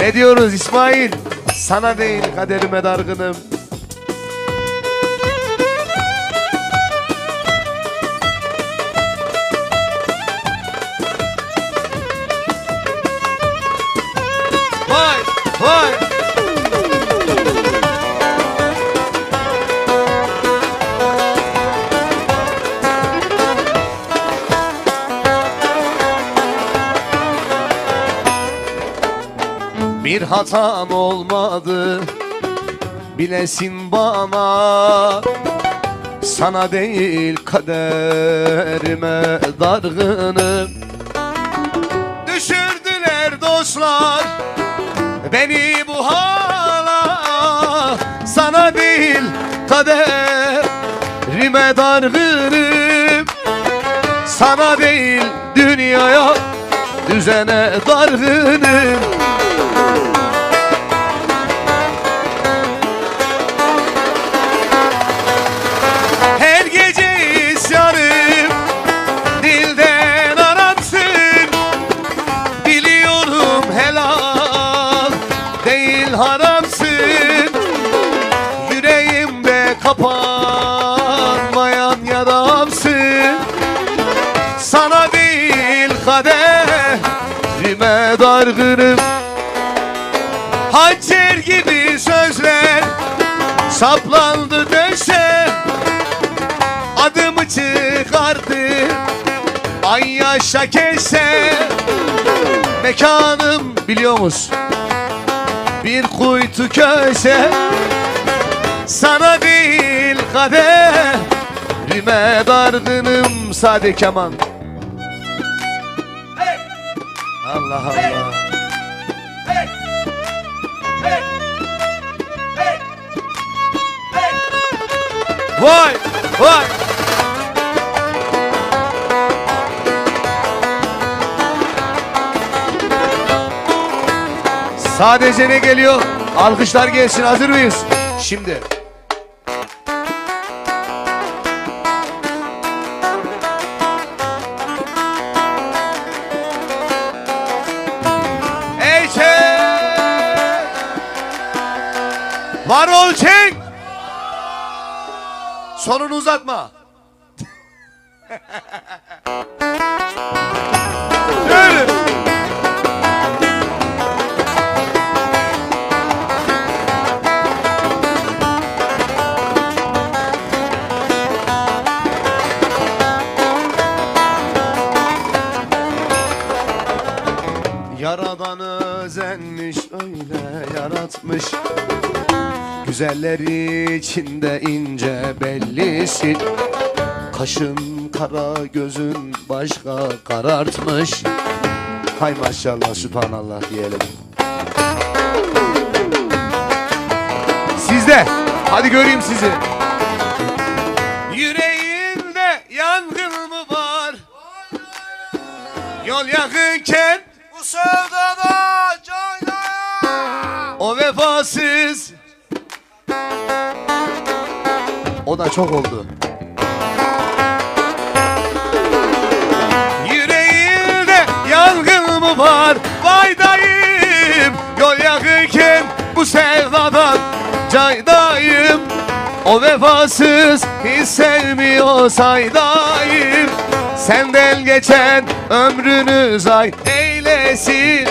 Ne diyoruz İsmail? Sana değil kaderime dargınım. Vay vay. Bir hatam olmadı. Bilesin bana. Sana değil kaderime dargınım. Düşürdüler dostlar beni bu hala. Sana değil kaderime dargınım. Sana değil dünyaya düzene dargınım kapanmayan yaramsın Sana değil kaderime dargınım Hançer gibi sözler saplandı döşe Adımı çıkardı Ay yaşa kese Mekanım biliyor musun? Bir kuytu köşe Sana değil kaderime dargınım Sade keman. Allah Allah. Vay vay. Sadece ne geliyor? Alkışlar gelsin. Hazır mıyız? Şimdi Var ol çek Sonunu uzatma. Yaradan özenmiş öyle yaratmış Güzelleri içinde ince bellisin Kaşın kara gözün başka karartmış. Hay maşallah sübhanallah diyelim. Sizde hadi göreyim sizi. Yüreğinde yangın mı var? Yol yakınken Bu sevdada Da çok oldu. Yüreğinde yangın mı var? Vay dayım Yol yakınken bu sevdadan Caydayım O vefasız hiç sevmiyor saydayım Senden geçen ömrünü zay eylesin.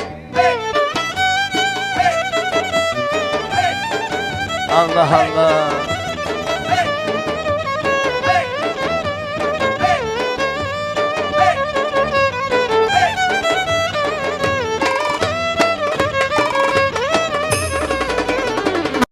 Allah Allah